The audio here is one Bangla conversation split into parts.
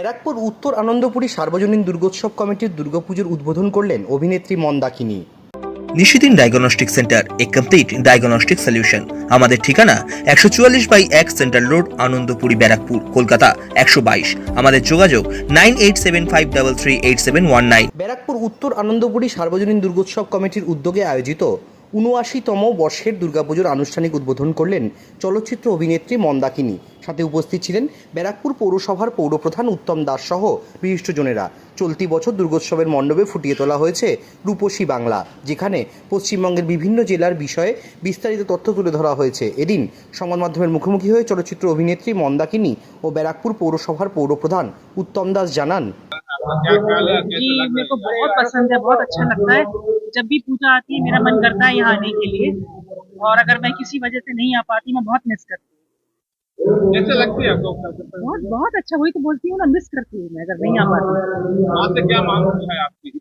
ব্যারাকপুর উত্তর আনন্দপুরী সার্বজনীন দুর্গোৎসব কমিটির দুর্গাপুজোর উদ্বোধন করলেন অভিনেত্রী মন্দাকিনী। নিশিদিন ডায়াগনস্টিক সেন্টার এ কমপ্লিট ডায়াগনস্টিক সলিউশন আমাদের ঠিকানা একশো চুয়াল্লিশ বাই এক সেন্ট্রাল রোড আনন্দপুরি ব্যারাকপুর কলকাতা একশো বাইশ। আমাদের যোগাযোগ nine eight seven five double three eight seven one nine. Barrackpore উত্তর আনন্দপুরী সার্বজনীন দুর্গোৎসব কমিটির উদ্যোগে আয়োজিত উনআশিতম বর্ষের দুর্গাপুজোর আনুষ্ঠানিক উদ্বোধন করলেন চলচ্চিত্র অভিনেত্রী মন্দাকিনী সাথে উপস্থিত ছিলেন ব্যারাকপুর পৌরসভার পৌরপ্রধান উত্তম দাস সহ বিশিষ্টজনেরা। চলতি বছর দুর্গোৎসবের মণ্ডপে ফুটিয়ে তোলা হয়েছে রূপসী বাংলা, যেখানে পশ্চিমবঙ্গের বিভিন্ন জেলার বিষয়ে বিস্তারিত তথ্য তুলে ধরা হয়েছে। এদিন সংবাদ মাধ্যমের মুখোমুখি হয়ে চলচ্চিত্র অভিনেত্রী মন্দাকিনী ও ব্যারাকপুর পৌরসভার পৌরপ্রধান উত্তম দাস জানান जी मेरे को बहुत पसंद है बहुत अच्छा लगता है। जब भी पूजा आती है मेरा मन करता है यहाँ आने के लिए। और अगर मैं किसी वजह से नहीं आ पाती मैं बहुत मिस करती हूँ। कैसे लगती है आपको बहुत बहुत अच्छा वही तो बोलती हूँ ना मिस करती हूँ मैं अगर नहीं आ पाती। वहाँ से क्या मांग है आपकी?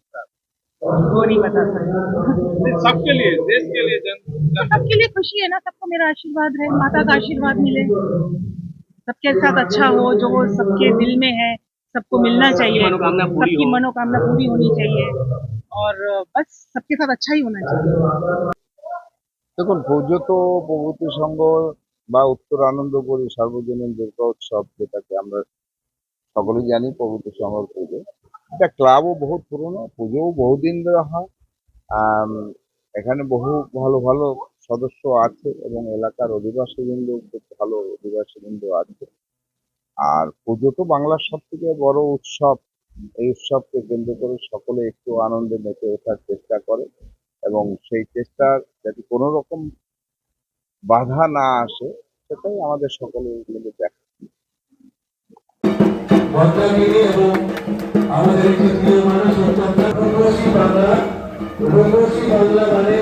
वो नहीं बता सकती। सबके लिए देश के लिए जन तो सबके लिए खुशी है ना सबको मेरा आशीर्वाद है माता का आशीर्वाद मिले। सबके साथ अच्छा हो जो सबके दिल में है। सबको मिलना चाहिए मनोकामना पूरी सबकी हो। मनोकामना पूरी होनी चाहिए और बस सबके साथ अच्छा ही होना चाहिए দেখুন পুজো তো প্রভূতি সংঘ বা উত্তর আনন্দপুরী সার্বজনীন দুর্গা উৎসব যেটাকে আমরা সকলেই জানি প্রভূতি সংঘর পুজো এটা ক্লাবও বহুত পুরনো পুজোও বহুদিন ধরে হয় আম, এখানে বহু ভালো ভালো সদস্য আছে এবং এলাকার অধিবাসী বিন্দু খুব ভালো অধিবাসী বিন্দু আছে আর পুজো তো বাংলার সব থেকে বড় উৎসব। এই উৎসবকে কেন্দ্র করে সকলে একটু আনন্দে মেতে ওঠার চেষ্টা করে এবং সেই চেষ্টার যাতে কোনো রকম বাধা না আসে, সেটাই আমাদের সকলের মিলে দেখা। আমাদের মানুষ বাংলা। বাংলা মানে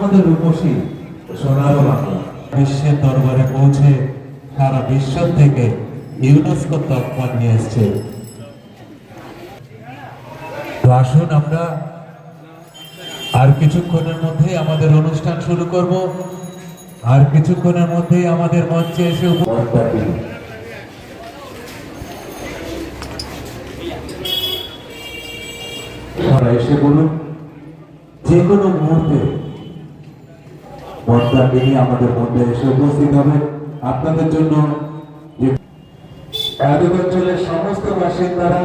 আমাদের রূপসী সোনারও বাংলা, বিশ্বের দরবারে পৌঁছে সারা বিশ্ব থেকে ইউনেস্কো তকমা নিয়ে এসছে। তো আসুন আমরা আর কিছুক্ষণের মধ্যেই আমাদের অনুষ্ঠান শুরু করব। আর কিছুক্ষণের মধ্যেই আমাদের মঞ্চে এসে এসে বলুন, যে কোনো মুহূর্তে মন্দাকিনী আমাদের মধ্যে এসে উপস্থিত হবে। আপনাদের জন্য অঞ্চলের সমস্ত বাসিন্দারা,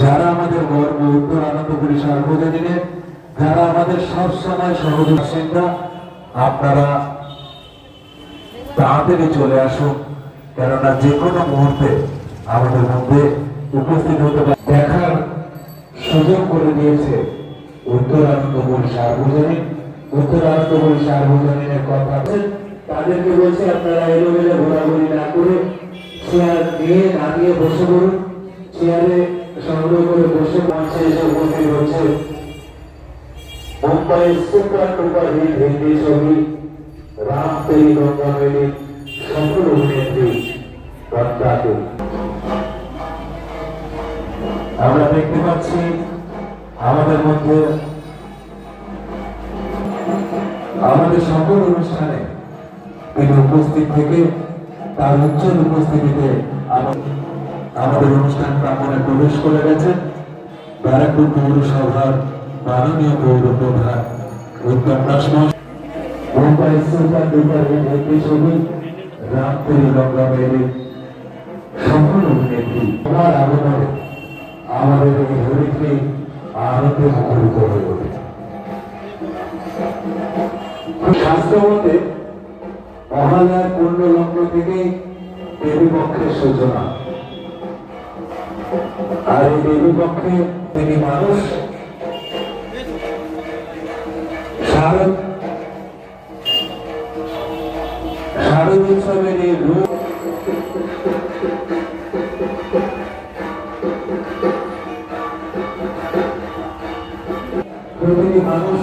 যারা আমাদের গর্ব, উত্তর আনন্দপুরী সার্বজনীনের যারা আমাদের সব সময় সহজ বাসিন্দা, আপনারা তাড়াতাড়ি চলে আসুন, কেননা যে কোনো মুহূর্তে আমাদের মধ্যে উপস্থিত হতে পারে। দেখার সুযোগ করে দিয়েছে উত্তর আনন্দপুরী সার্বজনীন। উত্তর সার্বজনীনের কথা। তাদেরকে বলছে, আপনারা এলোমেলো ঘোরাঘুরি না করে চেয়ার নিয়ে নিয়ে বসে পড়ুন চেয়ারে সংগ্রহ করে বসে মঞ্চে এসে উপস্থিত হচ্ছে মুম্বাইয়ের সুপার ডুপার হিট হিন্দি ছবি রাম তেরি গঙ্গা মেলি সফল অভিনেত্রী আমরা দেখতে পাচ্ছি, আমাদের মধ্যে আমাদের সকল অনুষ্ঠানে তিনি উপস্থিত থেকে তার উজ্জ্বল উপস্থিতিতে আমাদের অনুষ্ঠান প্রাঙ্গনে প্রবেশ করে গেছেন ব্যারাকপুর পৌরসভার মাননীয় পৌর প্রধান উত্তম দাস মহাশয়। মুম্বাই সুপার ডুপার হিন্দি ছবি গঙ্গা অভিনেত্রী, তোমার আগমনে আমাদের এই হরিকে আনন্দে মুখরিত হয়ে ওঠে স্বাস্থ্য মতে অহাজার পূর্ণ লগ্ন থেকে দেবীপক্ষের সূচনা। আর এই দেবীপক্ষে মানুষ। শারদ শারদ উৎসবের প্রতিটি মানুষ